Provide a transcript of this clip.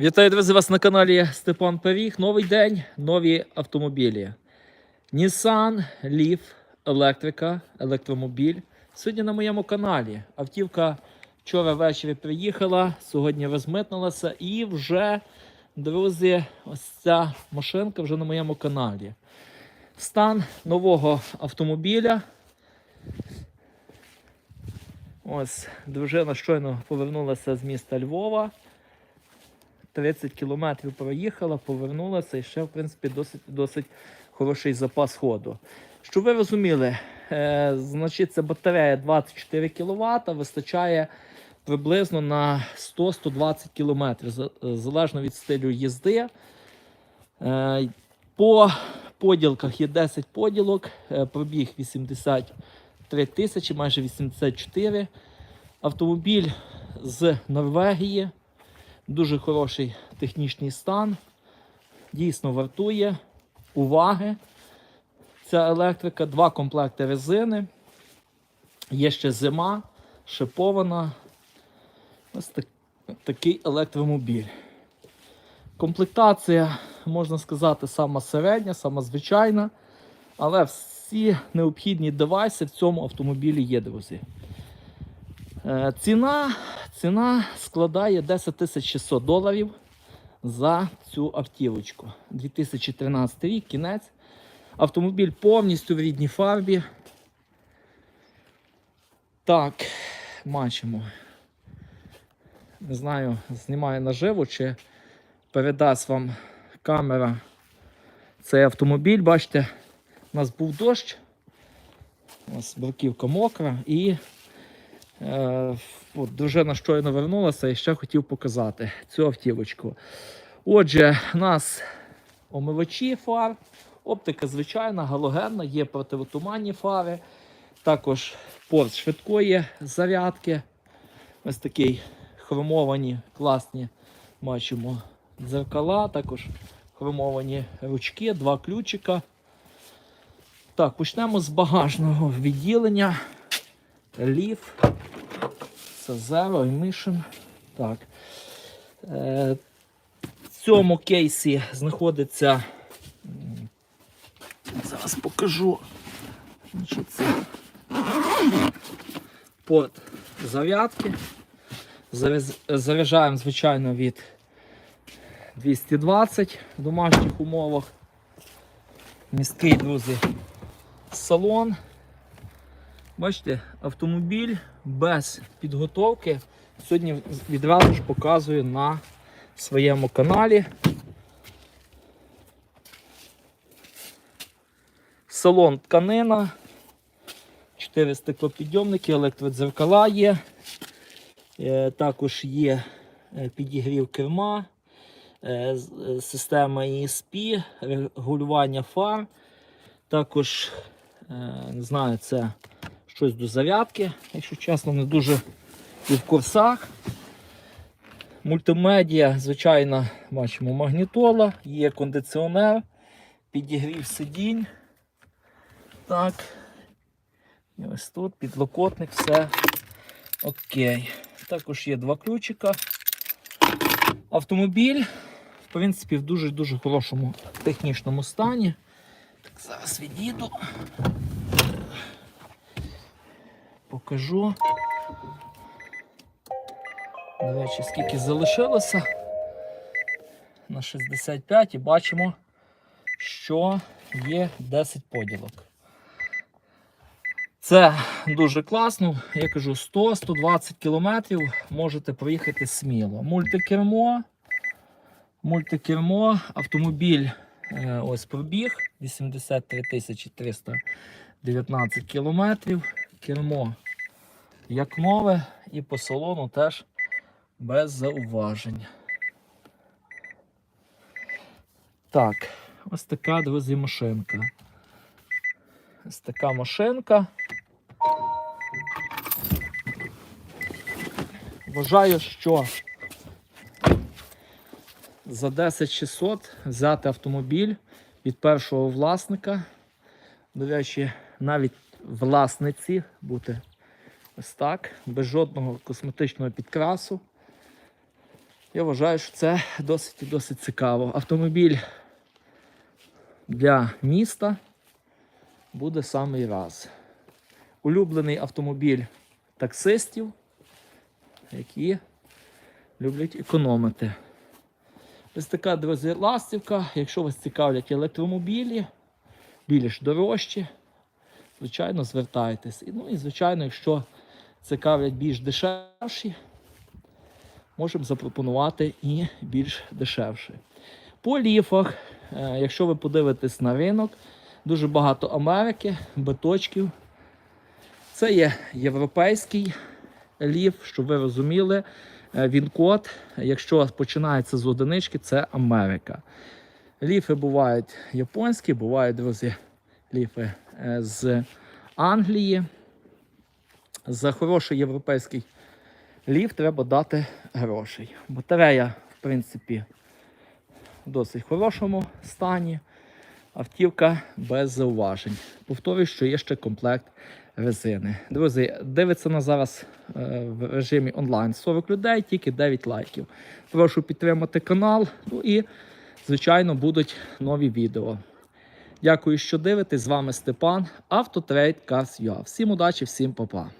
Вітаю, друзі, вас на каналі Степан Пиріг. Новий день, нові автомобілі. Nissan Leaf електрика, електромобіль. Сьогодні на моєму каналі. Автівка вчора ввечері приїхала, сьогодні розмитнулася і вже, друзі, ось ця машинка вже на моєму каналі. Стан нового автомобіля. Ось дружина щойно повернулася з міста Львова. 30 кілометрів проїхала, повернулася і ще, в принципі, досить, досить хороший запас ходу. Щоб ви розуміли, е, значить, це батарея 24 кВт, вистачає приблизно на 100-120 км, залежно від стилю їзди. Е, по поділках є 10 поділок, е, пробіг 83 тисячі, майже 84. Автомобіль з Норвегії. Дуже хороший технічний стан. Дійсно вартує уваги. Ця електрика, два комплекти резини. Є ще зима, шипована. Ось так, такий електромобіль. Комплектація, можна сказати, сама середня, сама звичайна. Але всі необхідні девайси в цьому автомобілі є, друзі. Е, Ціна, ціна складає 10 600 доларів за цю автівочку. 2013 рік, кінець. Автомобіль повністю в рідній фарбі. Так, бачимо. Не знаю, знімаю наживо, чи передасть вам камера цей автомобіль. Бачите, у нас був дощ. У нас бруківка мокра і от, дружина щойно вернулася і ще хотів показати цю автівочку. Отже, у нас омивачі фар, оптика звичайна, галогенна, є противотуманні фари, також порт швидкої зарядки. Ось такий хромовані, класні бачимо дзеркала, також хромовані ручки, два ключика. Так, почнемо з багажного відділення. Це Zero Emission. Так. Е, в цьому кейсі знаходиться. Зараз покажу. Що це? Порт зарядки. Заряджаємо, звичайно, від 220 в домашніх умовах. Місткий, друзі, салон. Бачите, автомобіль без підготовки. Сьогодні відразу ж показую на своєму каналі. Салон тканина, 4 стеклопідйомники, електродзеркала є. Е, Також є е, підігрів керма, е, система ESP, регулювання фар. Також, не знаю, це щось до зарядки, якщо чесно, не дуже і в курсах. Мультимедіа, звичайно, бачимо магнітола, є кондиціонер, підігрів сидінь. Так. І ось тут підлокотник, все окей. Також є два ключика. Автомобіль, в принципі, в дуже-дуже хорошому технічному стані. Так, зараз відійду. Покажу. До речі, скільки залишилося на 65 і бачимо, що є 10 поділок. Це дуже класно. Я кажу, 100-120 кілометрів можете проїхати сміло. Мультикермо. Мультикермо, автомобіль е, ось пробіг 83 319 кілометрів. Кермо як нове, і по салону теж без зауважень. Так, ось така, друзі, машинка. Ось така машинка. Вважаю, що за 10 600 взяти автомобіль від першого власника. До речі, навіть власниці бути ось так, без жодного косметичного підкрасу. Я вважаю, що це досить і досить цікаво. Автомобіль для міста буде самий раз. Улюблений автомобіль таксистів, які люблять економити. Ось така, друзі, ластівка. Якщо вас цікавлять електромобілі, більш дорожчі, звичайно, звертайтесь. Ну і, звичайно, якщо цікавлять більш дешевші, можемо запропонувати і більш дешевші. По ліфах, е, якщо ви подивитесь на ринок, дуже багато Америки, биточків. Це є європейський ліф, щоб ви розуміли. Е, Він код, якщо починається з одинички, це Америка. Ліфи бувають японські, бувають, друзі, ліфи е, з Англії. За хороший європейський ліф треба дати грошей. Батарея, в принципі, в досить хорошому стані. Автівка без зауважень. Повторюю, що є ще комплект резини. Друзі, дивиться нас зараз е, в режимі онлайн 40 людей, тільки 9 лайків. Прошу підтримати канал. Ну і, звичайно, будуть нові відео. Дякую, що дивитесь. З вами Степан, Автотрейд Cars.ua. Всім удачі, всім па-па.